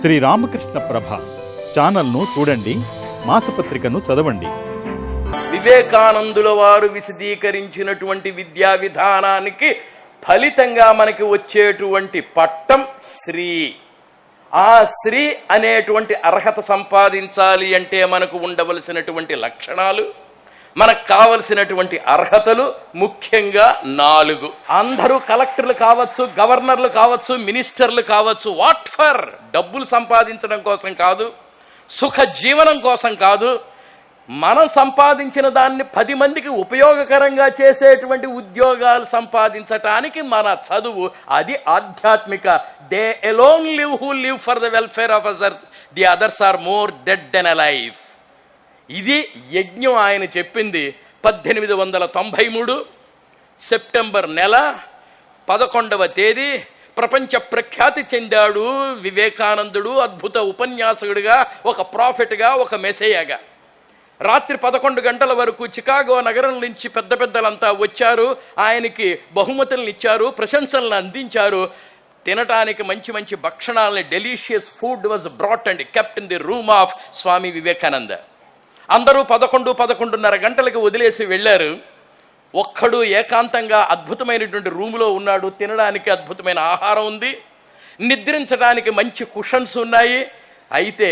శ్రీ రామకృష్ణ ప్రభ ఛానల్ను చూడండి మాసపత్రికను చదవండి. వివేకానందుల వారు విశదీకరించినటువంటి విద్యా విధానానికి ఫలితంగా మనకి వచ్చేటువంటి పట్టం శ్రీ. ఆ శ్రీ అనేటువంటి అర్హత సంపాదించాలి అంటే మనకు ఉండవలసినటువంటి లక్షణాలు మనకు కావలసినటువంటి అర్హతలు ముఖ్యంగా నాలుగు. అందరూ కలెక్టర్లు కావచ్చు గవర్నర్లు కావచ్చు మినిస్టర్లు కావచ్చు వాట్ ఫర్? డబ్బులు సంపాదించడం కోసం కాదు సుఖ జీవనం కోసం కాదు. మనం సంపాదించిన దాన్ని పది మందికి ఉపయోగకరంగా చేసేటువంటి ఉద్యోగాలు సంపాదించటానికి మన చదువు అది ఆధ్యాత్మిక. They alone live who live for the welfare of Azhar the others are more dead than a life ఇది యజ్ఞం ఆయన చెప్పింది పద్దెనిమిది వందల తొంభై మూడు సెప్టెంబర్ నెల పదకొండవ తేదీ. ప్రపంచ ప్రఖ్యాతి చెందాడు వివేకానందుడు అద్భుత ఉపన్యాసకుడిగా ఒక ప్రాఫిట్గా ఒక మెసేయగా రాత్రి పదకొండు గంటల వరకు చికాగో నగరం నుంచి పెద్ద పెద్దలంతా వచ్చారు. ఆయనకి బహుమతులను ఇచ్చారు ప్రశంసలను అందించారు. తినటానికి మంచి మంచి భక్షణాలని delicious food was brought and kept in the room of Swami Vivekananda. అందరూ పదకొండు పదకొండున్నర గంటలకు వదిలేసి వెళ్ళారు. ఒక్కడు ఏకాంతంగా అద్భుతమైనటువంటి రూములో ఉన్నాడు. తినడానికి అద్భుతమైన ఆహారం ఉంది. నిద్రించడానికి మంచి కుషన్స్ ఉన్నాయి. అయితే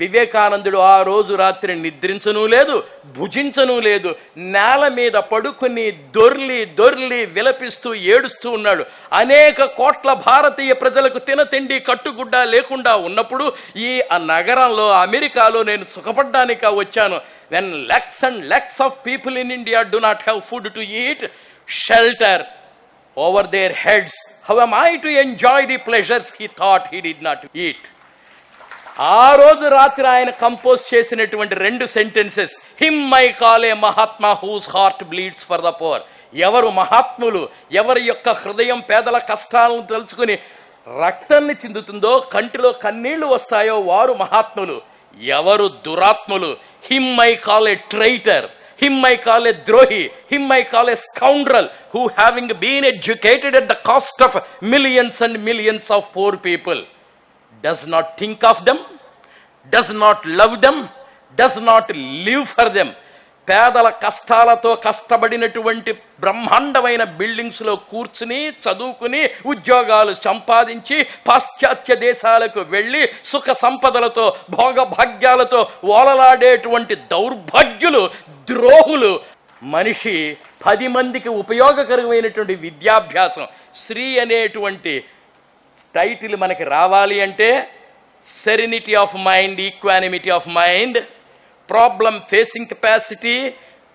వివేకానందుడు ఆ రోజు రాత్రి నిద్రించను లేదు భుజించను లేదు. నేల మీద పడుకుని దొర్లి దొర్లి విలపిస్తూ ఏడుస్తూ ఉన్నాడు. అనేక కోట్ల భారతీయ ప్రజలకు తినతిండి కట్టుగుడ్డ లేకుండా ఉన్నప్పుడు ఈ ఆ నగరంలో అమెరికాలో నేను సుఖపడ్డానిక వచ్చాను. When lakhs and lakhs of people in India do not have food to eat shelter over their heads how am I to enjoy the pleasures he thought he did not eat ఆ రోజు రాత్రి ఆయన compose చేసినటువంటి రెండు sentences him I call a Mahatma whose heart bleeds for the poor ఎవరు మహాత్ములు ఎవరి యొక్క హృదయం పేదల కష్టాలను తలుచుకుని రక్తాన్ని చిందుతుందో కంటిలో కన్నీళ్ళు వస్తాయో వారు మహాత్ములు. ఎవరు దురాత్ములు him I call a traitor him I call a ద్రోహి him I call a scoundrel who having been educated at the cost of millions and millions of poor people does not think of them does not love them does not live for them పేదల కష్టాలతో కష్టపడినటువంటి బ్రహ్మాండమైన బిల్డింగ్స్లో కూర్చుని చదువుకుని ఉద్యోగాలు సంపాదించి పాశ్చాత్య దేశాలకు వెళ్ళి సుఖ సంపదలతో భోగభాగ్యాలతో ఓలలాడేటువంటి దౌర్భాగ్యులు ద్రోహులు. మనిషి పది మందికి ఉపయోగకరమైనటువంటి విద్యాభ్యాసం శ్రీ అనేటువంటి టైటిల్ మనకి రావాలి అంటే serenity of mind equanimity of mind problem facing capacity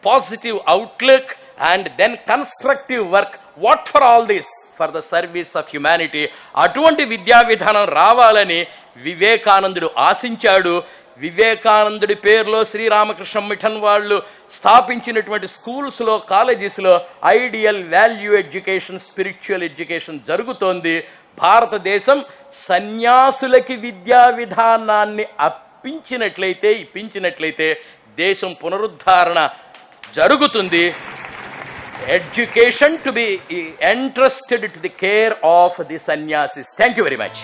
positive outlook and then constructive work what for all this for the service of humanity అటువంటి విద్యా విధానం రావాలని వివేకానందుడు ఆశించాడు. వివేకానందుడి పేరులో శ్రీరామకృష్ణ మిఠన్ వాళ్ళు స్థాపించినటువంటి స్కూల్స్లో కాలేజెస్లో ideal value education spiritual education జరుగుతోంది. భారతదేశం సన్యాసులకి విద్యా విధానాన్ని అప్పించినట్లయితే ఇప్పించినట్లయితే దేశం పునరుద్ధారణ జరుగుతుంది. Education to be entrusted to the care of the sannyasis thank you very much